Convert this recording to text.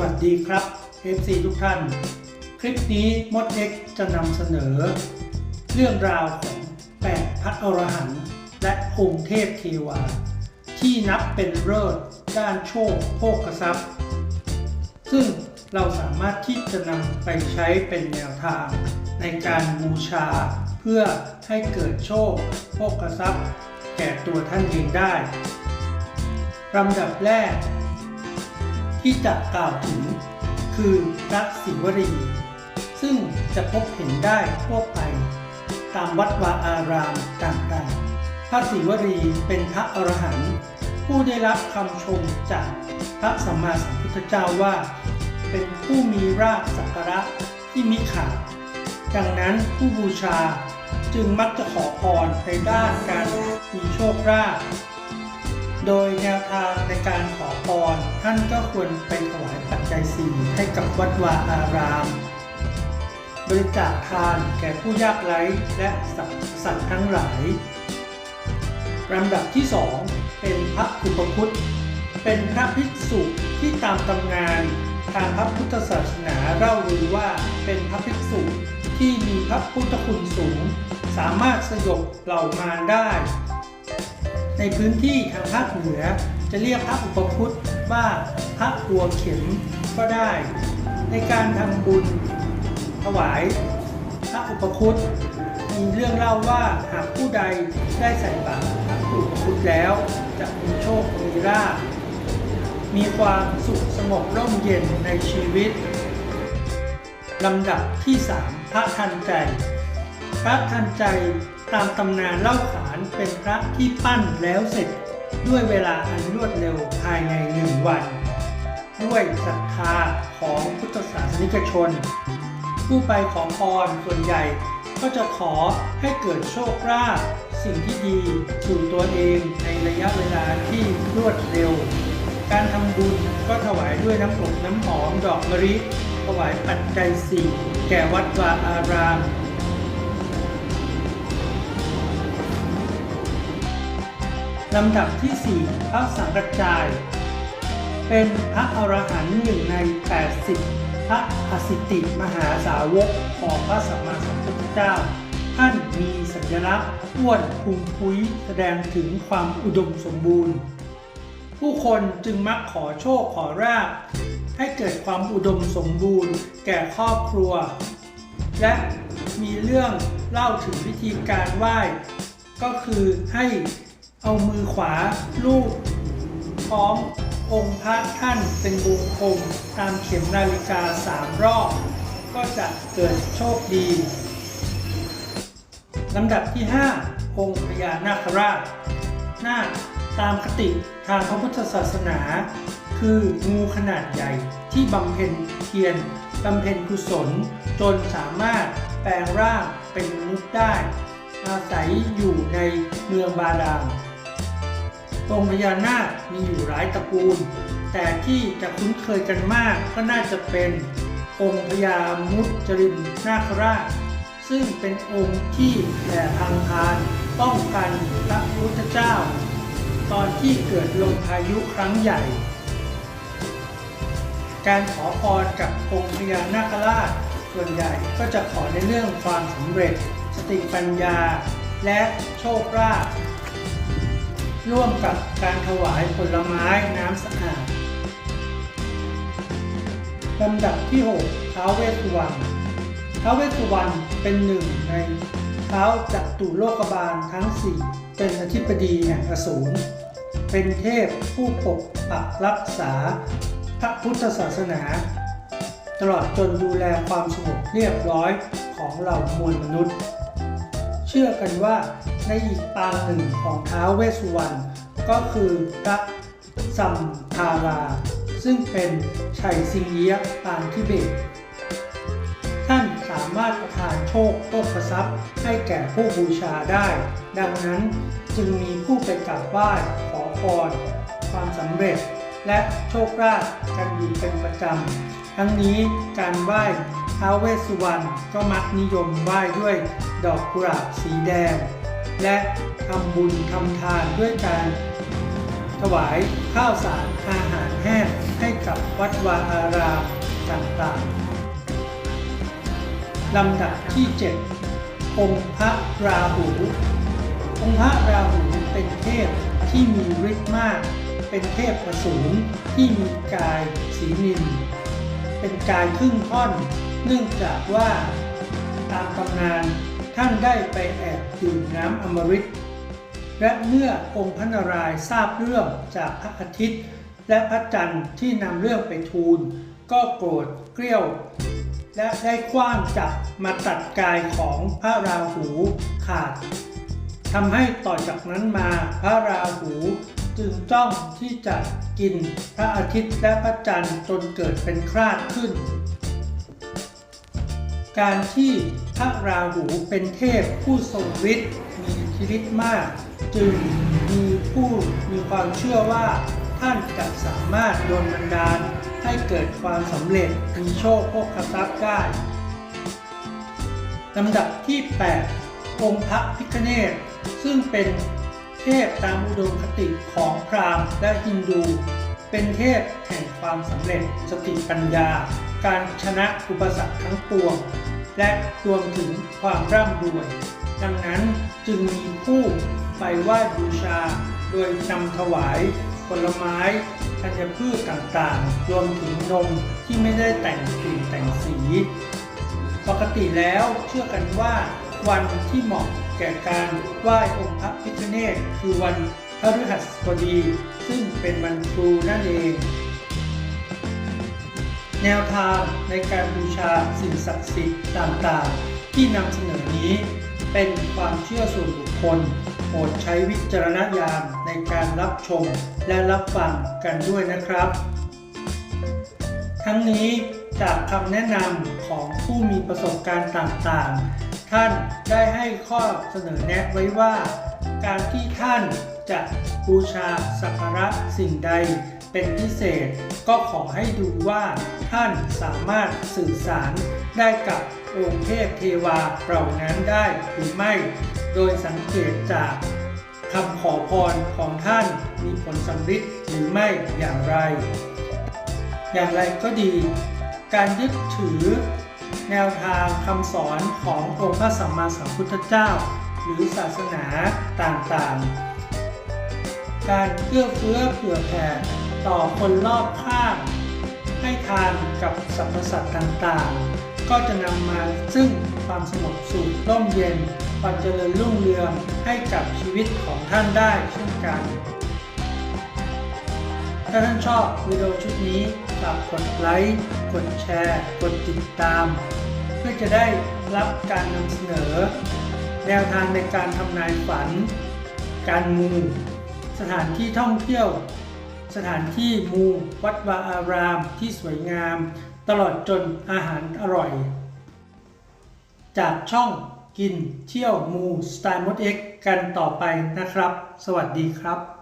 วัสดีครับ FC ทุกท่าน คลิปนี้มดเอ็กจะนำเสนอ เรื่องราวของแปดพระอรหันต์และองค์เทพเทวา ที่นับเป็นเลิศด้านโชคโภคทรัพย์ ซึ่งเราสามารถที่จะนำไปใช้เป็นแนวทาง ในการบูชาเพื่อให้เกิดโชคโภคทรัพย์ แก่ตัวท่านเองได้ลำดับแรก ที่จะกล่าวถึง คือพระศิวรี ซึ่งจะพบเห็นได้ทั่วไป ตามวัดวาอารามต่างๆ พระศิวรีเป็นพระอรหันต์ผู้ได้รับคำชมจากพระสัมมาสัมพุทธเจ้าว่า เป็นผู้มีรากศักระที่มิขาดดังนั้นผู้บูชาจึงมักจะขอพรในด้านการมีโชคลาภ โดยแนวทางในการขอพรท่านก็ควรไปถวายปัจจัยสี่ให้กับวัดวาอาราม บริจาคทานแก่ผู้ยากไร้และสัตว์สัตว์ทั้งหลายลำดับที่สองเป็นพระอุปคุตเป็นพระภิกษุที่ตามตำนานทางพระพุทธศาสนาเล่าลือว่าเป็นพระภิกษุที่มีพระพุทธคุณสูง สามารถสยบเหล่ามารได้ ในพื้นที่ทางภาคเหนือ จะเรียกพระอุปคุตว่าพระตัวเข็มก็ได้ ในการทำบุญถวายพระอุปคุตมีเรื่องเล่าว่าหากผู้ใดได้ใส่บาตรพระอุปคุตแล้ว จะมีโชคมีลาภมีความสุขสงบร่มเย็นในชีวิตลำดับที่ 3 พระทันใจ พระทันใจตามตำนานเล่าขานเป็นพระที่ปั้นแล้วเสร็จ ด้วยเวลาอันรวดเร็วภายในหนึ่งวัน ด้วยศรัทธาของพุทธศาสนิกชน ผู้ไปขอพรส่วนใหญ่ก็จะขอให้เกิดโชคลาภสิ่งที่ดีสู่ตัวเองในระยะเวลาที่รวดเร็ว การทำบุญก็ถวายด้วยน้ำอบน้ำหอมดอกมะลิถวายปัจจัยสี่แก่วัดวาอาราม ลำดับที่ 4 พระสังกัจจาย เป็นพระอรหันต์หนึ่งใน 80 พระอสิติมหาสาวกของพระสัมมาสัมพุทธเจ้า ท่านมีสัญลักษณ์อ้วนพุงพุ้ยแสดงถึงความอุดมสมบูรณ์ ผู้คนจึงมักขอโชคขอราบให้เกิดความอุดมสมบูรณ์แก่ครอบครัว และมีเรื่องเล่าถึงวิธีการไหว้ ก็คือให้ เอามือขวาลูบพร้อมองค์พระท่านเป็นวงกลมตามเข็มนาฬิกาสามรอบ ก็จะเกิดโชคดีลำดับที่ 5 องค์พญานาคราชนาคตามคติทางพระพุทธศาสนา คืองูขนาดใหญ่ที่บำเพ็ญเพียรบำเพ็ญกุศล จนสามารถแปลงร่างเป็นมนุษย์ได้ อาศัยอยู่ในเมืองบาดาล องพญานาคมีอยู่หลายตระกูล แต่ที่จะคุ้นเคยกันมากก็น่าจะเป็นองค์พญามุจรินนาคราช ซึ่งเป็นองค์ที่แผ่ทางทานป้องกันพระพุทธเจ้า ตอนที่เกิดลมพายุครั้งใหญ่ การขอพรกับองค์พญานาคราชส่วนใหญ่ก็จะขอในเรื่องความสำเร็จ สติปัญญา และโชคลาภ ร่วมกับการถวายผลไม้น้ำสะอาดลำดับที่ 6 ท้าวเวสสุวรรณ ท้าวเวสสุวรรณเป็นหนึ่งในเท้าจัตุโลกบาลทั้ง 4 เป็นอธิบดีแห่งอสูร เป็นเทพผู้ปกปักรักษาพระพุทธศาสนา ตลอดจนดูแลความสงบเรียบร้อยของเหล่ามวลมนุษย์ เชื่อกันว่า ในอีกปางหนึ่งของท้าวเวสสุวรรณก็คือพระสัมภารา ซึ่งเป็นชัยสิงเยียปางทิเบต ท่านสามารถประทานโชคโชคทรัพย์ให้แก่ผู้บูชาได้ ดังนั้นจึงมีผู้ไปกราบไหว้ขอพรความสำเร็จและโชคลาภกันอยู่เป็นประจำ ทั้งนี้การไหว้ท้าวเวสสุวรรณก็มักนิยมไหว้ด้วยดอกกุหลาบสีแดง และทำบุญทำทานด้วยการถวายข้าวสารอาหารแห้งให้กับวัดวาอารามต่างๆลำดับที่7องค์พระราหู องค์พระราหูเป็นเทพที่มีฤทธิ์มาก เป็นเทพประสูรที่มีกายสีนิน เป็นกายครึ่งท่อน เนื่องจากว่าตามตำนาน ท่านได้ไปแอบดื่มน้ำอมฤตและเมื่อองค์พระนารายณ์ทราบเรื่องจากพระอาทิตย์ และพระจันทร์ที่นำเรื่องไปทูล ก็โกรธเกรี้ยว และได้คว้างจับมาตัดกายของพระราหูขาดทำให้ต่อจากนั้นมาพระราหูจึงจ้องที่จะกินพระอาทิตย์และพระจันทร์จนเกิดเป็นคราดขึ้น การที่พระราหูเป็นเทพผู้ทรงฤทธิ์มีอิทธิฤทธิ์มาก จึงมีผู้มีความเชื่อว่าท่านจะสามารถโดนบันดาลให้เกิดความสำเร็จมีโชคโภคทรัพย์ได้ลำดับที่ 8 องค์พระพิฆเนศซึ่งเป็นเทพตามอุดมคติของพราหมณ์และฮินดู เป็นเทพแห่งความสำเร็จสติปัญญา การชนะอุปสรรคทั้งปวง และรวมถึงความร่ำรวย ดังนั้นจึงมีผู้ไปไหว้บูชา โดยนำถวาย ผลไม้ธัญพืชต่างๆ รวมถึงนมที่ไม่ได้แต่งกลิ่นแต่งสี ปกติแล้วเชื่อกันว่าวันที่เหมาะแก่การไหว้องค์พระพิฆเนศคือวันพฤหัสบดี ซึ่งเป็นวันครูนั่นเอง แนวทางในการบูชาสิ่งศักดิ์สิทธิ์ต่างๆ ที่นำเสนอนี้ เป็นความเชื่อส่วนบุคคลโปรดใช้วิจารณญาณในการรับชมและรับฟังกันด้วยนะครับ ทั้งนี้จากคำแนะนำของผู้มีประสบการณ์ต่างๆ ท่านได้ให้ข้อเสนอแนะไว้ว่า การที่ท่านจะบูชาสักการะสิ่งใด เป็นพิเศษ ก็ขอให้ดูว่าท่านสามารถสื่อสารได้กับองค์เทพเทวาเหล่านั้นได้หรือไม่ โดยสังเกตจากคำขอพรของท่านมีผลสำฤทธิ์หรือไม่อย่างไร อย่างไรก็ดี การยึดถือ แนวทางคำสอนขององค์พระสัมมาสัมพุทธเจ้า หรือศาสนาต่างๆ การเอื้อเฟื้อเผื่อแผ่ ต่อคนรอบข้าง ให้ทานกับสรรพสัตว์ต่างๆ ก็จะนำมาซึ่งความสงบสุขร่มเย็นความเจริญรุ่งเรืองให้กับชีวิตของท่านได้เช่นกัน ถ้าท่านชอบวิดีโอชุดนี้ฝากกดไลค์ กดแชร์ กดติดตาม เพื่อจะได้รับการนำเสนอ แนวทางในการทำนายฝัน การมู สถานที่ท่องเที่ยว สถานที่มูวัดวาอารามที่สวยงาม ตลอดจนอาหารอร่อย จากช่องกินเที่ยวมูสไตล์มดเอ็กกันต่อไปนะครับ สวัสดีครับ